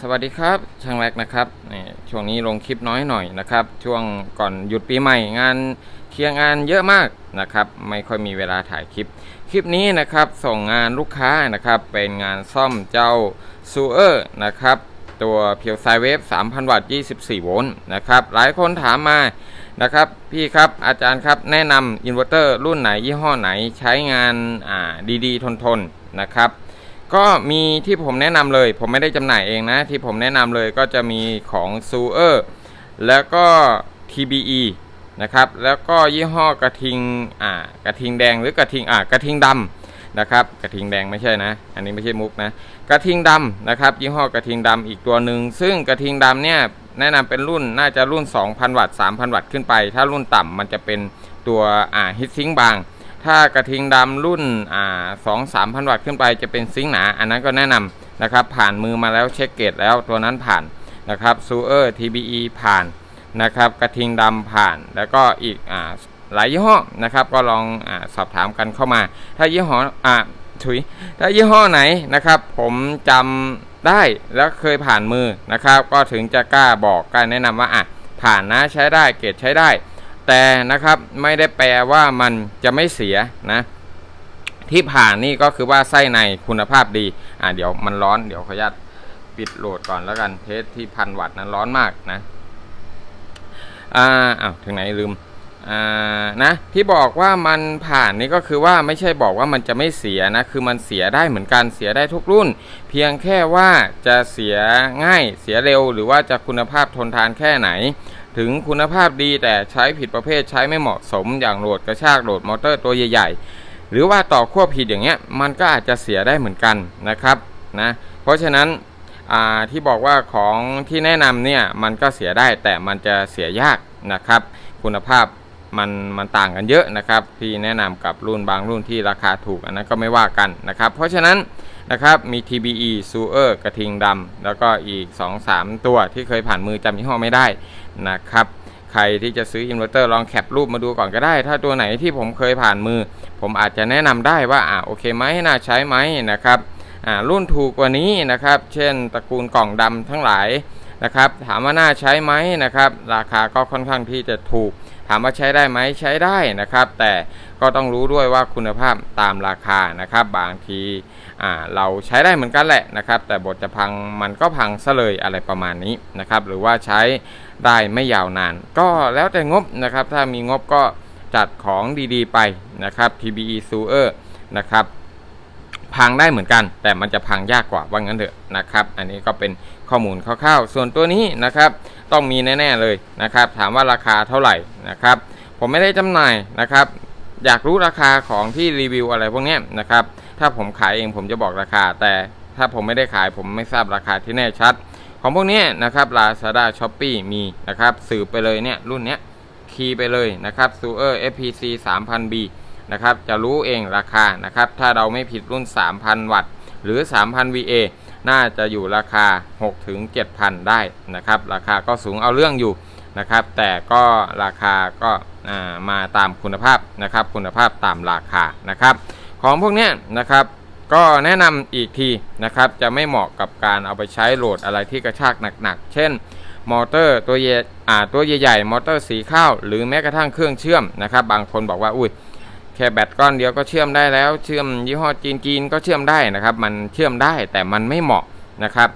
สวัสดีครับช่างแรกนะครับช่วงนี้ลงคลิปน้อยหน่อยนะครับ ช่วงก่อนหยุดปีใหม่งานเคลียร์งานเยอะมากนะครับไม่ค่อยมีเวลาถ่ายคลิป คลิปนี้นะครับส่งงานลูกค้านะครับเป็นงานซ่อมเจ้าซูเออร์นะครับตัวเพียวไซเวฟ3,000 วัตต์ 24 โวลต์นะครับหลายคนถามมานะครับพี่ครับอาจารย์ครับแนะนำอินเวอร์เตอร์รุ่นไหนยี่ห้อไหนใช้งานดีๆ ทนๆนะครับ ก็มีที่ผมแนะนำเลย ผมไม่ได้จำหน่ายเองนะ ที่ผมแนะนำเลยก็จะมีของซูเออร์แล้วก็ TBE นะครับแล้วก็ยี่ห้อกระทิงอ่ากระทิงแดงหรือกระทิงอ่ากระทิงดำนะครับกระทิงแดงไม่ใช่นะ อันนี้ไม่ใช่มุกนะกระทิงดำนะครับยี่ห้อกระทิงดำอีกตัวหนึ่งซึ่งกระทิงดำเนี่ยแนะนำเป็นรุ่นน่าจะรุ่น 2,000 วัตต์3,000 วัตต์ขึ้นไป ถ้ารุ่นต่ำมันจะเป็นตัวอ่าฮิตซิงบาง ถ้ากระทิงดำรุ่นอ่าสองสามพันวัตต์ขึ้นไปจะเป็นซิงค์หนา อันนั้นก็แนะนำนะครับ ผ่านมือมาแล้วเช็คเกตแล้วตัวนั้นผ่านนะครับซูเออร์ TBE ผ่านนะครับ กระทิงดำผ่าน แล้วก็อีกอ่าหลายยี่ห้อนะครับ ก็ลองอสอบถามกันเข้ามา ถ้ายี่ห้ออ่าถุยถ้ายี่ห้อไหนนะครับ ผมจำได้แล้วเคยผ่านมือนะครับ ก็ถึงจะกล้าบอกกล้าแนะนำว่าอะผ่านนะใช้ได้เกรดใช้ได้ แต่นะครับไม่ได้แปลว่ามันจะไม่เสียนะที่ผ่านนี่ก็คือว่าไส้ในคุณภาพดี อ่าเดี๋ยวมันร้อนเดี๋ยวขออนุญาตปิดโหลดก่อนแล้วกันเทสที่พันวัตต์นั้นร้อนมากนะอ่าอ้าวถึงไหนลืมอ่านะที่บอกว่ามันผ่านนี่ก็คือว่าไม่ใช่บอกว่ามันจะไม่เสียนะคือมันเสียได้เหมือนกันเสียได้ทุกรุ่น เพียงแค่ว่าจะเสียง่ายเสียเร็วหรือว่าจะคุณภาพทนทานแค่ไหน ถึงคุณภาพดีแต่ใช้ผิดประเภทใช้ไม่เหมาะสมอย่างโหลดกระชากโหลดมอเตอร์ตัวใหญ่ๆ หรือว่าต่อขั้วผิดอย่างเงี้ยมันก็อาจจะเสียได้เหมือนกันนะครับนะเพราะฉะนั้นอ่าที่บอกว่าของที่แนะนำเนี่ยมันก็เสียได้แต่มันจะเสียยากนะครับ คุณภาพมันมันต่างกันเยอะนะครับ ที่แนะนำกับรุ่นบางรุ่นที่ราคาถูกอันนั้นก็ไม่ว่ากันนะครับ เพราะฉะนั้น นะครับมี TBE ซูเออร์กระทิงดำแล้วก็อีก 2-3 ตัวที่เคยผ่านมือจำยี่ห้อไม่ได้นะครับใครที่จะซื้ออินเวอร์เตอร์ลองแคปรูปมาดูก่อนก็ได้ ถ้าตัวไหนที่ผมเคยผ่านมือ ผมอาจจะแนะนำได้ว่าอ่าโอเคไหมน่าใช้ไหมนะครับอ่ารุ่นถูกกว่านี้นะครับ เช่นตระกูลกล่องดำทั้งหลายนะครับถามว่าน่าใช้ไหมนะครับ ราคาก็ค่อนข้างที่จะถูก ถามว่าใช้ได้ไหมใช้ได้นะครับ แต่ก็ต้องรู้ด้วยว่าคุณภาพตามราคานะครับ บางทีเราใช้ได้เหมือนกันแหละนะครับ แต่บทจะพังมันก็พังซะเลยอะไรประมาณนี้นะครับ หรือว่าใช้ได้ไม่ยาวนาน ก็แล้วแต่งบนะครับ ถ้ามีงบก็จัดของดีๆไปนะครับ TBE s u e r นะครับ พังได้เหมือนกัน แต่มันจะพังยากกว่าว่างั้นเถอะนะครับ อันนี้ก็เป็นข้อมูลคร่าวๆ ส่วนตัวนี้นะครับต้องมีแน่ๆเลยนะครับ ถามว่าราคาเท่าไหร่นะครับ ผมไม่ได้จำหน่ายนะครับ อยากรู้ราคาของที่รีวิวอะไรพวกนี้นะครับ ถ้าผมขายเองผมจะบอกราคา แต่ถ้าผมไม่ได้ขายผมไม่ทราบราคาที่แน่ชัด ของพวกนี้นะครับ Lazada Shopee มีนะครับสืบไปเลยเนี่ยรุ่นเนี้ยคีย์ไปเลยนะครับ s u e r FPC 3000B นะครับ จะรู้เองราคานะครับ ถ้าเราไม่ผิดรุ่น 3,000 วัตต์ หรือ 3,000 VA น่าจะอยู่ราคา6ถึง7,000 ได้นะครับ ราคาก็สูงเอาเรื่องอยู่นะครับ แต่ก็ราคาก็ามาตามคุณภาพนะครับ คุณภาพตามราคานะครับ ของพวกนี้นะครับก็แนะนำอีกทีนะครับจะไม่เหมาะกับการเอาไปใช้โหลดอะไรที่กระชากหนักๆ เช่น มอเตอร์ตัวใหญ่อ่าตัวใหญ่ๆมอเตอร์สีข้าว หรือแม้กระทั่งเครื่องเชื่อมนะครับ บางคนบอกว่าอุ้ย แค่แบตก้อนเดียวก็เชื่อมได้แล้ว เชื่อมยี่ห้อจีนๆก็เชื่อมได้นะครับ มันเชื่อมได้แต่มันไม่เหมาะนะครับ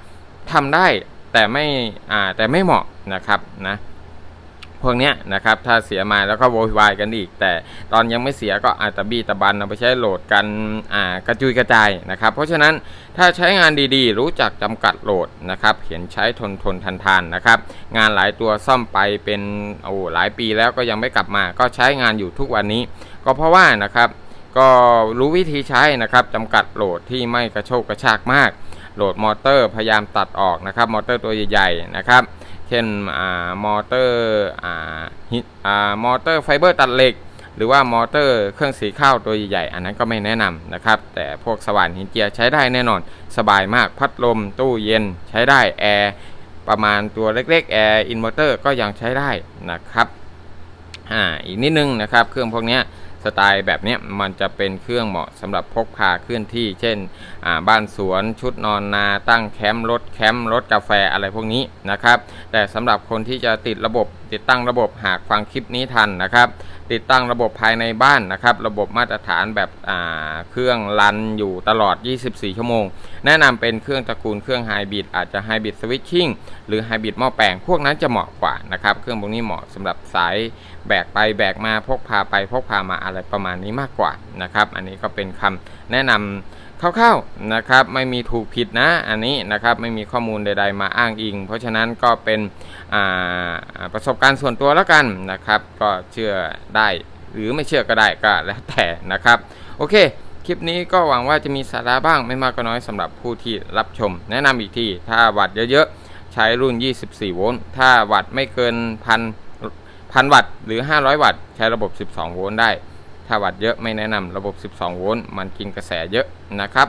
ทำได้แต่ไม่อ่าแต่ไม่เหมาะนะครับนะ พวกเนี้ยนะครับถ้าเสียมาแล้วก็โวยวายกันอีก แต่ตอนยังไม่เสียก็อาจจะบี้ตะบันเอาไปใช้โหลดกันอ่ากระจุยกระจายนะครับ เพราะฉะนั้นถ้าใช้งานดีๆ รู้จักจำกัดโหลดนะครับเขียนใช้ทนทนทันทานนะครับ งานหลายตัวซ่อมไปเป็นโอ้หลายปีแล้วก็ยังไม่กลับมา ก็ใช้งานอยู่ทุกวันนี้ ก็เพราะว่านะครับก็รู้วิธีใช้นะครับจำกัดโหลดที่ไม่กระโชกกระชากมาก โหลดมอเตอร์พยายามตัดออกนะครับ มอเตอร์ตัวใหญ่ๆนะครับ เช่นอ่ามอเตอร์อ่าฮิอ่ามอเตอร์ไฟเบอร์ตัดเหล็ก หรือว่ามอเตอร์เครื่องสีข้าวตัวใหญ่ๆอันนั้นก็ไม่แนะนำนะครับ แต่พวกสว่านหินเจียใช้ได้แน่นอน สบายมากพัดลมตู้เย็นใช้ได้แอร์ประมาณตัวเล็กๆแอร์อินเวอร์เตอร์ก็ยังใช้ได้นะครับอ่าอีกนิดนึงนะครับ เครื่องพวกนี้ สไตล์แบบนี้มันจะเป็นเครื่องเหมาะสำหรับพกพาเคลื่อนที่ เช่นบ้านสวนชุดนอนนาตั้งแคมป์รถแคมป์รถกาแฟอะไรพวกนี้นะครับแต่สำหรับคนที่จะติดระบบ ติดตั้งระบบหากฟังคลิปนี้ทันนะครับ ติดตั้งระบบภายในบ้านนะครับ ระบบมาตรฐานแบบเครื่องรันอยู่ตลอด 24 ชั่วโมง แนะนำเป็นเครื่องตระกูลเครื่องไฮบริดอาจจะไฮบริดสวิตชิ่งหรือไฮบริดหม้อแปลงพวกนั้นจะเหมาะกว่านะครับ เครื่องพวกนี้เหมาะสำหรับสายแบกไปแบกมาพกพาไปพกพามาอะไรประมาณนี้มากกว่านะครับ อันนี้ก็เป็นคำแนะนำ คร่าวๆนะครับไม่มีถูกผิดนะอันนี้นะครับไม่มีข้อมูลใด ๆ มาอ้างอิง เพราะฉะนั้นก็เป็นประสบการณ์ส่วนตัวแล้วกันนะครับก็เชื่อได้หรือไม่เชื่อก็ได้ก็แล้วแต่นะครับโอเคคลิปนี้ก็หวังว่าจะมีสาระบ้างไม่มากก็น้อยสำหรับผู้ที่รับชม แนะนำอีกทีถ้าวัตต์เยอะๆ ใช้รุ่น 24 โวลต์ถ้าวัตต์ไม่เกินพันพันวัตต์หรือ 500 วัตต์ใช้ระบบ 12 โวลต์ได้ ถ้าวัดเยอะไม่แนะนำระบบ 12 โวลต์มันกินกระแสเยอะนะครับ